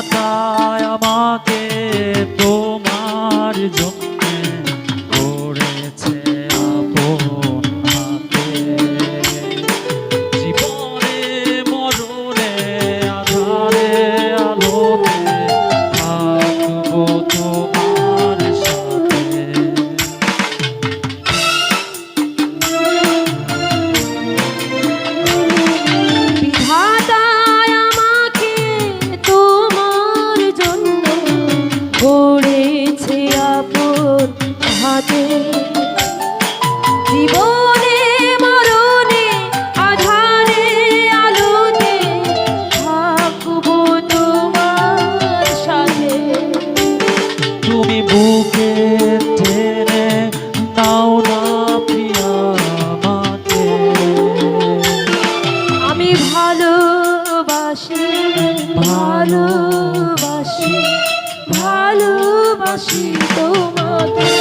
বিধাতায় আমাকে ভালোবাসি ভালোবাসি তোমাকে